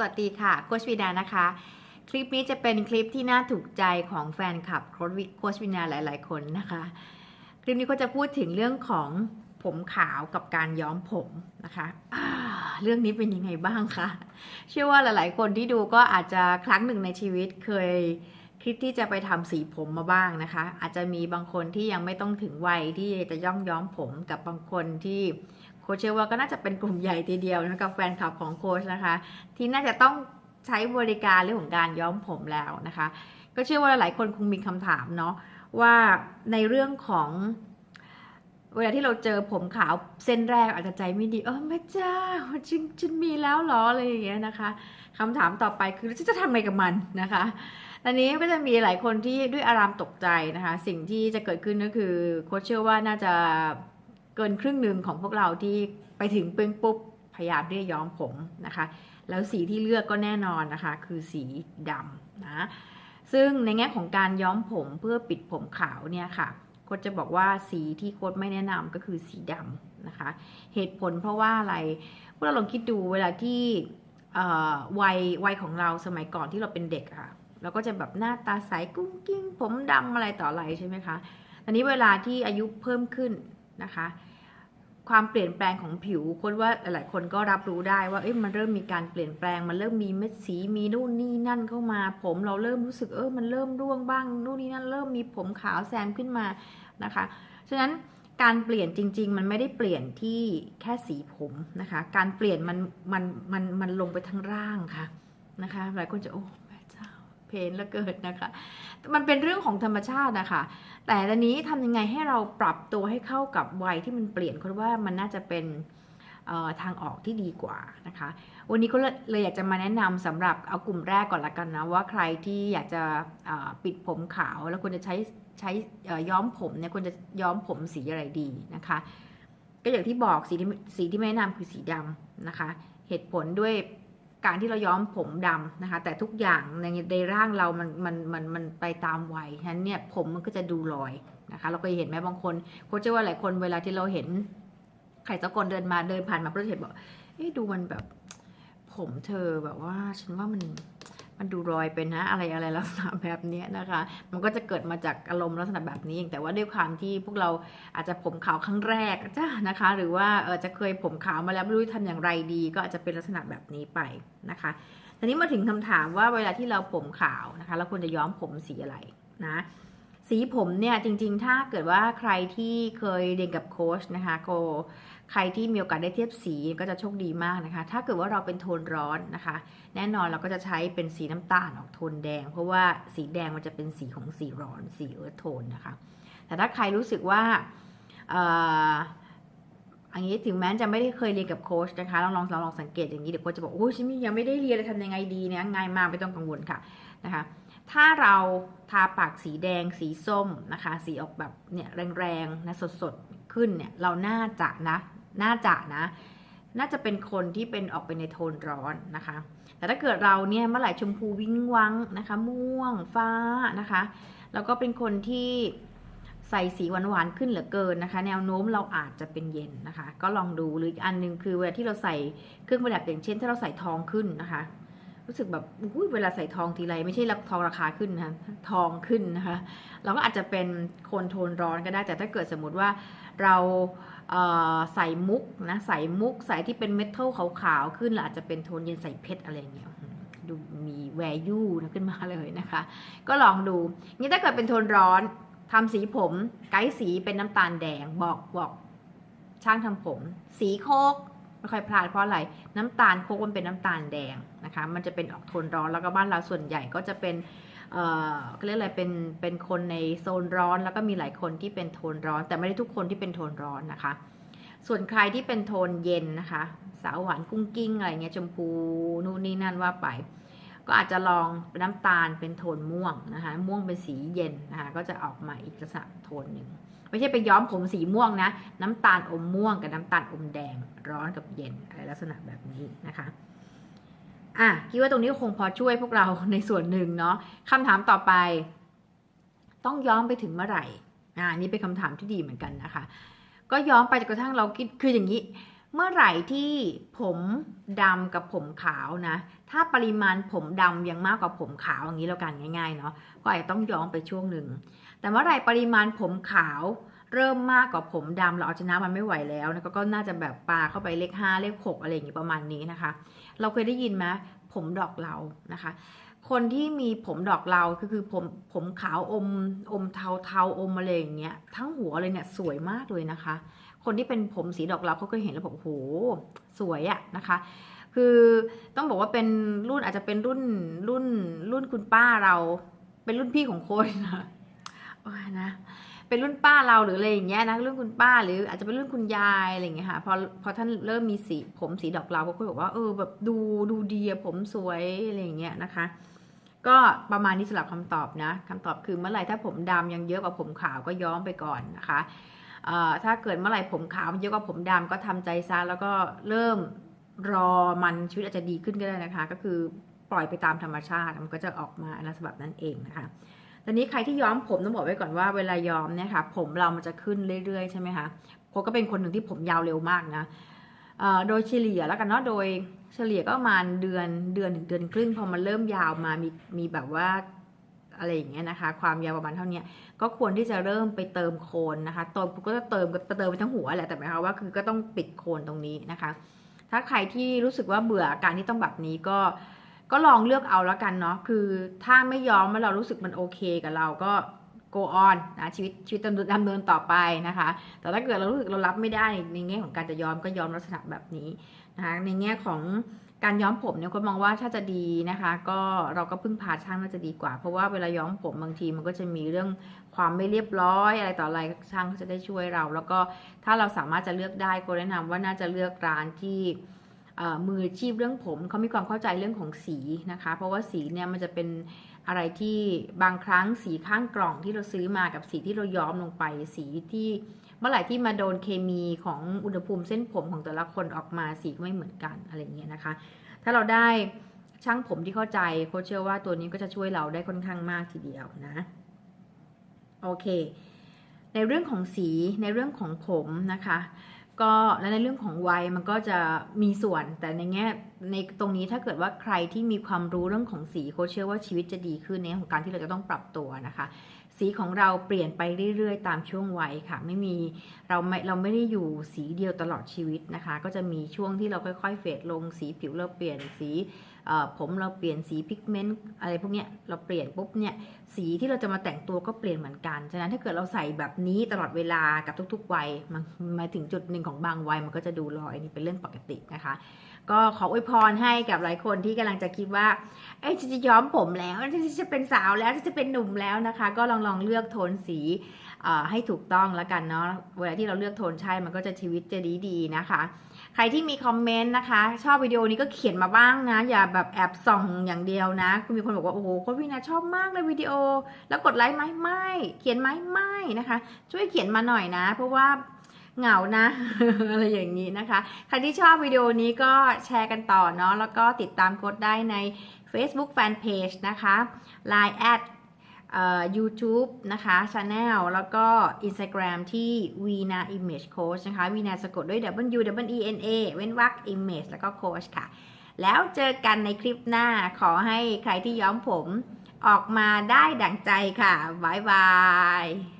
สวัสดีค่ะโคชวินานะคะ คลิปนี้จะเป็นคลิปที่น่าถูกใจของแฟนคลับโคชวินาหลาย ๆ คนนะคะ คลิปนี้ก็จะพูดถึงเรื่องของผมขาวกับการย้อมผมนะคะเรื่องนี้เป็นยังไงบ้างคะเชื่อว่าหลาย ๆ คนที่ดูก็อาจจะครั้งหนึ่งในชีวิตเคยคิดที่จะไปทำสีผมมาบ้างนะคะ อาจจะมีบางคนที่ยังไม่ต้องถึงวัยที่จะย่องย้อมผมกับบางคนที่ คชเชื่อว่าก็น่าจะเป็นกลุ่มใหญ่ทีเดียวนะกับแฟนคลับของโคชนะคะ ที่น่าจะต้องใช้บริการเรื่องของการย้อมผมแล้วนะคะ ก็เชื่อว่าหลายคนคงมีคำถามเนาะว่าในเรื่องของเวลาที่เราเจอผมขาวเส้นแรกอาจจะใจไม่ดีเออแม่เจ้าฉันฉันมีแล้วหรออะไรอย่างเงี้ยนะคะคำถามต่อไปคือฉันจะทำไงกับมันนะคะตอนนี้ก็จะมีหลายคนที่ด้วยอารามตกใจนะคะ สิ่งที่จะเกิดขึ้นก็คือโค้ชเชื่อว่าน่าจะ เกินครึ่งหนึ่งของพวกเราที่ไปถึงปึ้งปุ๊บพยายามที่จะย้อมผมนะคะ แล้วสีที่เลือกก็แน่นอนนะคะ คือสีดำนะซึ่งในแง่ของการย้อมผมเพื่อปิดผมขาวเนี่ยค่ะโค้ชจะบอกว่าสีที่โค้ชไม่แนะนำก็คือสีดำนะคะ เหตุผลเพราะว่าอะไรพวกเราลองคิดดูเวลาที่วัยวัยของเราสมัยก่อนที่เราเป็นเด็กค่ะเราก็จะแบบหน้าตาใสกุ้งกิ้ง ผมดำอะไรต่ออะไรใช่ไหมคะตอนนี้เวลาที่อายุเพิ่มขึ้นนะคะ ความเปลี่ยนแปลงของผิวคนว่าหลายคนก็รับรู้ได้ว่าเอ้ยมันเริ่มมีการเปลี่ยนแปลง มันเริ่มมีเม็ดสีมีนู่นนี่นั่นเข้ามา ผมเราเริ่มรู้สึกเออมันเริ่มร่วงบ้างนู่นนี่นั่นเริ่มมีผมขาวแซมขึ้นมานะคะฉะนั้นการเปลี่ยนจริง ๆ มันไม่ได้เปลี่ยนที่แค่สีผมนะคะ การเปลี่ยนมันมันมันมันลงไปทั้งร่างค่ะนะคะ หลายคนจะโอ้แม่ เจ้าเพนแล้วเกิดนะคะ มันเป็นเรื่องของธรรมชาตินะคะ แต่ตอนนี้ทำยังไงให้เราปรับตัวให้เข้ากับวัยที่มันเปลี่ยนเพราะว่ามันน่าจะเป็นทางออกที่ดีกว่านะคะ วันนี้ก็เลยอยากจะมาแนะนำสำหรับเอากลุ่มแรกก่อนละกันนะว่าใครที่อยากจะปิดผมขาวแล้วควรจะใช้ใช้ย้อมผมเนี่ยควรจะย้อมผมสีอะไรดีนะคะ ก็อย่างที่บอกสีที่สีที่แนะนำคือสีดำนะคะ เหตุผลด้วย การที่เราย้อมผมดำนะคะ แต่ทุกอย่างในในร่างเรามันมันมันมันไปตามวัยฉะนั้นเนี่ยผมมันก็จะดูลอยนะคะ เราก็เห็นไหมบางคนโคชเชื่อว่าหลายคนเวลาที่เราเห็นใครสักคนเดินมาเดินผ่านมาเราจะเห็นบอกเอ๊ะดูมันแบบ ผมเธอแบบว่า ฉันว่ามัน มันดูรอยเป็นนะ อะไรอะไรลักษณะแบบนี้นะคะ มันก็จะเกิดมาจากอารมณ์ลักษณะแบบนี้เองแต่ว่าด้วยความที่พวกเราอาจจะผมขาวครั้งแรกจ้านะคะ หรือว่าเออจะเคยผมขาวมาแล้วไม่รู้จะทำอย่างไรดี ก็อาจจะเป็นลักษณะแบบนี้ไปนะคะทีนี้มาถึงคำถามว่าเวลาที่เราผมขาวนะคะเราควรจะย้อมผมสีอะไรนะสีผมเนี่ยจริงๆ ถ้าเกิดว่าใครที่เคยเรียนกับโค้ชนะคะโก ใครที่มีโอกาสได้เทียบสีก็จะโชคดีมากนะคะ ถ้าเกิดว่าเราเป็นโทนร้อนนะคะ แน่นอนเราก็จะใช้เป็นสีน้ำตาลออกโทนแดง เพราะว่าสีแดงมันจะเป็นสีของสีร้อนสีเอิร์ธโทนนะคะ แต่ถ้าใครรู้สึกว่าอันนี้ถึงแม้จะไม่ได้เคยเรียนกับโค้ชนะคะลองลองลองลองสังเกตอย่างนี้เดี๋ยวโค้ชจะบอกโอ้ยฉันยังไม่ได้เรียนเลยทำยังไงดีเนี่ยง่ายมากไม่ต้องกังวลค่ะนะคะถ้าเราทาปากสีแดงสีส้มนะคะ สีออกแบบเนี่ยแรงๆนะสดๆขึ้นเนี่ยเราน่าจะนะ น่าจะนะ น่าจะเป็นคนที่เป็นออกไปในโทนร้อนนะคะ แต่ถ้าเกิดเราเนี่ยเมื่อไหร่ชมพูวิ้งวังนะคะ ม่วงฟ้านะคะ แล้วก็เป็นคนที่ใส่สีหวานๆขึ้นเหลือเกินนะคะ แนวโน้มเราอาจจะเป็นเย็นนะคะ ก็ลองดูหรืออีกอันหนึงคือเวลาที่เราใส่เครื่องประดับอย่างเช่น ถ้าเราใส่ทองขึ้นนะคะ รู้สึกแบบอุ้ยเวลาใส่ทองทีไรไม่ใช่รับทองราคาขึ้นนะทองขึ้นนะคะ เราก็อาจจะเป็นคนโทนร้อนก็ได้ แต่ถ้าเกิดสมมติว่าเราใส่มุกนะใส่มุกใส่ที่เป็นเมทัลขาวๆขึ้นอาจจะเป็นโทนเย็นใส่เพชรอะไรอย่างเงี้ยดูมีแวร์ยูนะขึ้นมาเลยนะคะ ก็ลองดูนี่ถ้าเกิดเป็นโทนร้อนทำสีผมไกด์สีเป็นน้ำตาลแดงบอกบอกช่างทำผม สีโคก ไม่ค่อยพลาดเพราะอะไรน้ำตาลโคกมันเป็นน้ำตาลแดงนะคะมันจะเป็นออกโทนร้อนแล้วก็บ้านเราส่วนใหญ่ก็จะเป็นเอ่อเขาเรียกอะไรเป็นเป็นคนในโซนร้อนแล้วก็มีหลายคนที่เป็นโทนร้อน แต่ไม่ได้ทุกคนที่เป็นโทนร้อนนะคะ ส่วนใครที่เป็นโทนเย็นนะคะ สาวหวานกุ้งกิ้งอะไรเงี้ยชมพูนู่นนี่นั่นว่าไป ก็อาจจะลองเป็นน้ำตาลเป็นโทนม่วงนะคะม่วงเป็นสีเย็นนะคะก็จะออกมาอีกลักษณะโทนหนึ่งไม่ใช่ไปย้อมผมสีม่วงนะ น้ำตาลอมม่วงกับน้ำตาลอมแดงร้อนกับเย็นอะไรลักษณะแบบนี้นะคะอะคิดว่าตรงนี้คงพอช่วยพวกเราในส่วนหนึ่งเนาะคำถามต่อไป ต้องย้อมไปถึงเมื่อไหร่อ่านี่เป็นคำถามที่ดีเหมือนกันนะคะ ก็ย้อมไปจนกระทั่งเราคิดคืออย่างนี้ เมื่อไหร่ที่ผมดำกับผมขาวนะ ถ้าปริมาณผมดำยังมากกว่าผมขาวอย่างนี้แล้วกันง่ายๆเนาะก็อาจจะต้องย้อมไปช่วงหนึ่ง แต่เมื่อไหร่ปริมาณผมขาวเริ่มมากกว่าผมดำเราเอาชนะมันไม่ไหวแล้วนะก็ก็น่าจะแบบปลาเข้าไปเลขห้าเลขหกอะไรอย่างงี้ประมาณนี้นะคะ เราเคยได้ยินไหมผมดอกเรานะคะ คนที่มีผมดอกเราคือคือผมผมขาวอมอมเทาเทาอมอะไรอย่างเงี้ยทั้งหัวเลยเนี่ยสวยมากเลยนะคะ คนที่เป็นผมสีดอกเราเขาก็เห็นแล้วบอกโอ้โหสวยอะนะคะ คือต้องบอกว่าเป็นรุ่นอาจจะเป็นรุ่นรุ่นรุ่นคุณป้าเรา เป็นรุ่นพี่ของคนนะนะเป็นรุ่นป้าเราหรืออะไรอย่างเงี้ยนะรุ่นคุณป้าหรืออาจจะเป็นรุ่นคุณยายอะไรอย่างเงี้ยค่ะพอพอท่านเริ่มมีสีผมสีดอกเราก็คุยบอกว่าเออแบบดูดูดีอะผมสวยอะไรอย่างเงี้ยนะคะ ก็ประมาณนี้สำหรับคำตอบนะคำตอบคือเมื่อไหร่ถ้าผมดำยังเยอะกว่าผมขาวก็ย้อมไปก่อนนะคะ ถ้าเกิดเมื่อไหร่ผมขาวเยอะกว่าผมดำก็ทำใจซะแล้วก็เริ่มรอมันชีวิตอาจจะดีขึ้นก็ได้นะคะ ก็คือปล่อยไปตามธรรมชาติมันก็จะออกมาลักษณะแบนั้นเองนะคะตอนนี้ใครที่ย้อมผมต้องบอกไว้ก่อนว่าเวลาย้อมเนี่ยค่ะผมเรามันจะขึ้นเรื่อยๆใช่ไหมคะผมก็เป็นคนหนึ่งที่ผมยาวเร็วมากนะโดยเฉลี่ยแล้วกันเนาะโดยเฉลี่ยก็ประมาณเดือนเดือนถึงเดือนครึ่งพอมันเริ่มยาวมามีมีแบบว่า อะไรอย่างเงี้ยนะคะ ความยาวประมาณเท่านี้ก็ควรที่จะเริ่มไปเติมโคนนะคะเติมก็จะเติมก็เติมไปทั้งหัวแหละแต่หมายความว่าคือก็ต้องปิดโคนตรงนี้นะคะ ถ้าใครที่รู้สึกว่าเบื่อการที่ต้องแบบนี้ก็ก็ลองเลือกเอาแล้วกันเนาะคือถ้าไม่ยอมแล้วเรารู้สึกมันโอเคกับเราก็ go on นะชีวิตชีวิตดำเนินดำเนินต่อไปนะคะ แต่ถ้าเกิดเรารู้สึกเรารับไม่ได้ในแง่ของการจะยอมก็ยอมลักษณะแบบนี้นะคะในแง่ของ การย้อมผมเนี่ยคนมองว่าถ้าจะดีนะคะ ก็เราก็พึ่งพาช่างน่าจะดีกว่า เพราะว่าเวลาย้อมผมบางทีมันก็จะมีเรื่องความไม่เรียบร้อย อะไรต่ออะไรช่างก็จะได้ช่วยเรา แล้วก็ถ้าเราสามารถจะเลือกได้ก็แนะนำว่าน่าจะเลือกร้านที่มืออาชีพเรื่องผมเขามีความเข้าใจเรื่องของสีนะคะ เพราะว่าสีเนี่ยมันจะเป็นอะไรที่บางครั้งสีข้างกล่องที่เราซื้อมากับสีที่เราย้อมลงไปสีที่ เมื่อไหร่ที่มาโดนเคมีของอุณหภูมิเส้นผมของแต่ละคนออกมาสีก็ไม่เหมือนกันอะไรเงี้ยนะคะ ถ้าเราได้ช่างผมที่เข้าใจโคเชื่อว่าตัวนี้ก็จะช่วยเราได้ค่อนข้างมากทีเดียวนะโอเค ในเรื่องของสีในเรื่องของผมนะคะก็และในเรื่องของวัยมันก็จะมีส่วนแต่ในแง่ในตรงนี้ถ้าเกิดว่าใครที่มีความรู้เรื่องของสีโคเชื่อว่าชีวิตจะดีขึ้นในเรื่องของการที่เราจะต้องปรับตัวนะคะ สีของเราเปลี่ยนไปเรื่อย ๆ ตามช่วงวัยค่ะ ไม่มีเราไม่เราไม่ได้อยู่สีเดียวตลอดชีวิตนะคะ ก็จะมีช่วงที่เราค่อยๆเฟดลงสีผิวเราเปลี่ยนสีผมเราเปลี่ยนสีพิกเมนต์อะไรพวกเนี้ยเราเปลี่ยนปุ๊บเนี่ยสีที่เราจะมาแต่งตัวก็เปลี่ยนเหมือนกันฉะนั้นถ้าเกิดเราใส่แบบนี้ตลอดเวลากับทุกๆวัยมาถึงจุดหนึ่งของบางวัยมันก็จะดูลอยนี่เป็นเรื่องปกตินะคะ ก็ขออวยพรให้กับหลายคนที่กำลังจะคิดว่าเอ้ยจะย้อมผมแล้วฉันจะเป็นสาวแล้วจะเป็นหนุ่มแล้วนะคะ ก็ลองลองเลือกโทนสีให้ถูกต้องแล้วกันเนาะเวลาที่เราเลือกโทนใช่มันก็จะชีวิตจะดีดีนะคะ ใครที่มีคอมเมนต์นะคะ ชอบวิดีโอนี้ก็เขียนมาบ้างนะ อย่าแบบแอบส่องอย่างเดียวนะคุณมีคนบอกว่า โอ้โหโค้ชพี่นาชอบมากเลยวิดีโอ แล้วกดไลค์ไหมไม่ เขียนไหมไม่นะคะ ช่วยเขียนมาหน่อยนะ เพราะว่า เหงานะ อะไรอย่างนี้นะคะ ใครที่ชอบวิดีโอนี้ก็แชร์กันต่อเนาะแล้วก็ติดตามโค้ดได้ใน Facebook Fanpage นะคะ Line แอดเอ่อ YouTube นะคะ Channel แล้วก็ Instagram ที่ Vina Image Coach นะคะ Vina สะกดด้วย W W E N A เว้นวรรค Image แล้วก็ Coach ค่ะ แล้วเจอกันในคลิปหน้าขอให้ใครที่ย้อมผมออกมาได้ดั่งใจค่ะ บ๊ายบาย